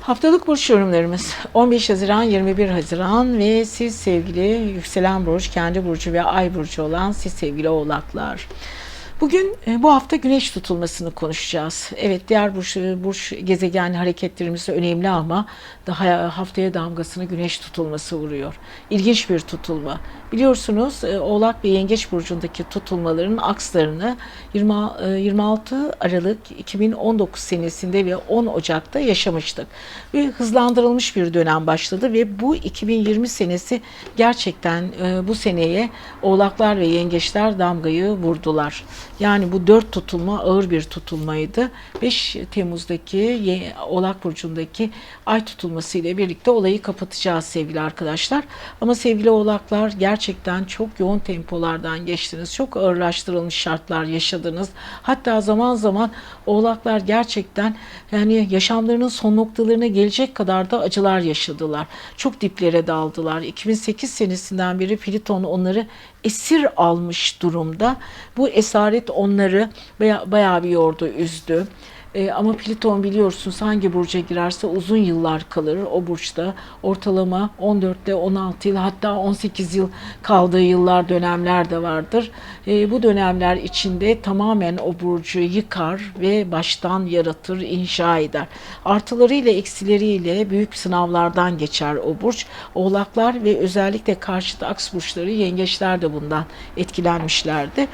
Haftalık burç yorumlarımız 15 Haziran 21 Haziran ve siz sevgili yükselen burç, kendi burcu ve ay burcu olan siz sevgili oğlaklar. Bugün e, bu hafta güneş tutulmasını konuşacağız. Evet diğer burç, burç gezegen hareketlerimiz önemli ama daha haftaya damgasını güneş tutulması vuruyor. İlginç bir tutulma. Biliyorsunuz e, Oğlak ve Yengeç burcundaki tutulmaların akslarını 20, e, 26 Aralık 2019 senesinde ve 10 Ocak'ta yaşamıştık. Ve hızlandırılmış bir dönem başladı ve bu 2020 senesi gerçekten e, bu seneye Oğlaklar ve Yengeçler damgayı vurdular. Yani bu dört tutulma ağır bir tutulmaydı. 5 Temmuz'daki Oğlak Burcu'ndaki ay tutulması ile birlikte olayı kapatacağız sevgili arkadaşlar. Ama sevgili Oğlaklar gerçekten çok yoğun tempolardan geçtiniz. Çok ağırlaştırılmış şartlar yaşadınız. Hatta zaman zaman Oğlaklar gerçekten yani yaşamlarının son noktalarına gelecek kadar da acılar yaşadılar. Çok diplere daldılar. 2008 senesinden beri Pliton onları esir almış durumda. Bu esaret onları baya- bayağı bir yordu, üzdü. E, ama Plüton biliyorsunuz hangi burca girerse uzun yıllar kalır. O burçta ortalama 14'te 16 yıl hatta 18 yıl kaldığı yıllar dönemler de vardır. E, bu dönemler içinde tamamen o burcu yıkar ve baştan yaratır, inşa eder. Artılarıyla eksileriyle büyük sınavlardan geçer o burç. Oğlaklar ve özellikle karşıt aks burçları yengeçler de bundan etkilenmişlerdi.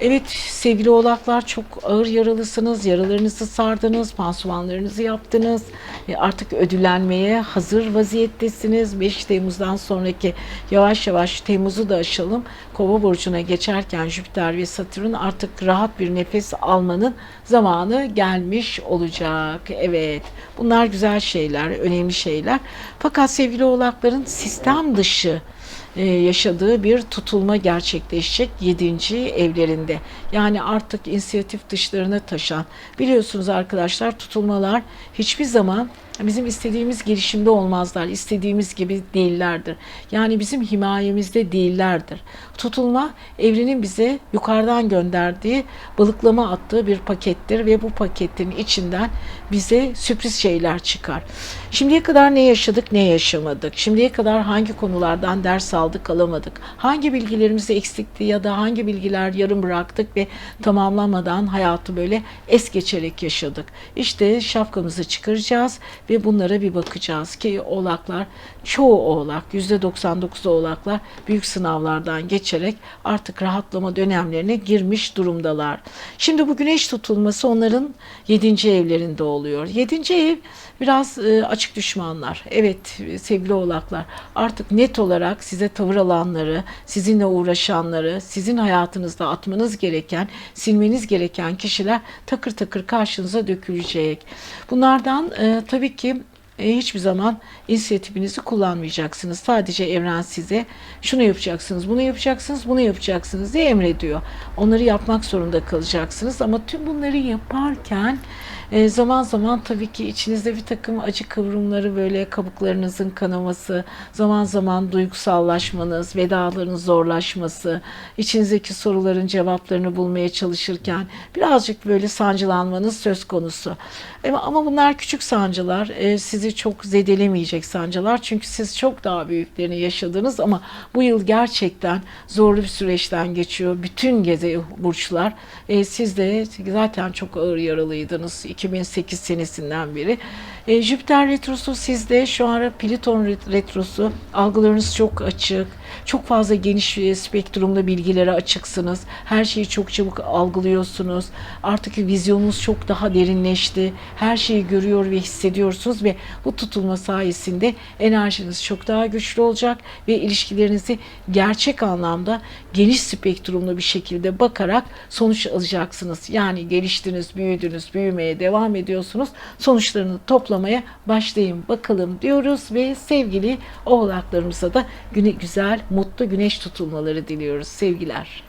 Evet sevgili oğlaklar çok ağır yaralısınız. Yaralarınızı sardınız, pansumanlarınızı yaptınız. E, artık ödüllenmeye hazır vaziyettesiniz. 5 Temmuz'dan sonraki yavaş yavaş Temmuz'u da aşalım. Kova burcuna geçerken Jüpiter ve Satürn artık rahat bir nefes almanın zamanı gelmiş olacak. Evet bunlar güzel şeyler, önemli şeyler. Fakat sevgili oğlakların sistem dışı yaşadığı bir tutulma gerçekleşecek 7. evlerinde. Yani artık inisiyatif dışlarına taşan. Biliyorsunuz arkadaşlar tutulmalar hiçbir zaman bizim istediğimiz gelişimde olmazlar. İstediğimiz gibi değillerdir. Yani bizim himayemizde değillerdir. Tutulma evrenin bize yukarıdan gönderdiği balıklama attığı bir pakettir ve bu paketin içinden bize sürpriz şeyler çıkar. Şimdiye kadar ne yaşadık ne yaşamadık. Şimdiye kadar hangi konulardan ders aldık alamadık. Hangi bilgilerimiz eksikti ya da hangi bilgiler yarım bıraktık ve tamamlamadan hayatı böyle es geçerek yaşadık. İşte şapkamızı çıkaracağız ve bunlara bir bakacağız ki oğlaklar çoğu oğlak %99 oğlaklar büyük sınavlardan geçerek artık rahatlama dönemlerine girmiş durumdalar. Şimdi bu güneş tutulması onların 7. evlerinde oluyor. 7. ev biraz e, açık düşmanlar. Evet sevgili oğlaklar artık net olarak size tavır alanları, sizinle uğraşanları, sizin hayatınızda atmanız gereken, silmeniz gereken kişiler takır takır karşınıza dökülecek. Bunlardan e, tabii ki e, hiçbir zaman inisiyatifinizi kullanmayacaksınız. Sadece evren size şunu yapacaksınız, bunu yapacaksınız, bunu yapacaksınız diye emrediyor. Onları yapmak zorunda kalacaksınız ama tüm bunları yaparken e, zaman zaman tabii ki içinizde bir takım acı kıvrımları böyle kabuklarınızın kanaması, zaman zaman duygusallaşmanız, vedaların zorlaşması, içinizdeki soruların cevaplarını bulmaya çalışırken birazcık böyle sancılanmanız söz konusu. E, Ama bunlar küçük sancılar, e, sizi çok zedelemeyecek sancılar çünkü siz çok daha büyüklerini yaşadınız ama bu yıl gerçekten zorlu bir süreçten geçiyor. Bütün geze burçlar. E, siz de zaten çok ağır yaralıydınız 2008 senesinden beri. E, Jüpiter retrosu sizde şu an Plüton ret- retrosu algılarınız çok açık. Çok fazla geniş e, spektrumda bilgilere açıksınız. Her şeyi çok çabuk algılıyorsunuz. Artık vizyonunuz çok daha derinleşti. Her şeyi görüyor ve hissediyorsunuz ve bu tutulma sayesinde enerjiniz çok daha güçlü olacak ve ilişkilerinizi gerçek anlamda geniş spektrumlu bir şekilde bakarak sonuç alacaksınız. Yani geliştiniz, büyüdünüz, büyümeye devam ediyorsunuz. Sonuçlarını toplamaya başlayın bakalım diyoruz ve sevgili oğlaklarımıza da güne, güzel, mutlu güneş tutulmaları diliyoruz. Sevgiler.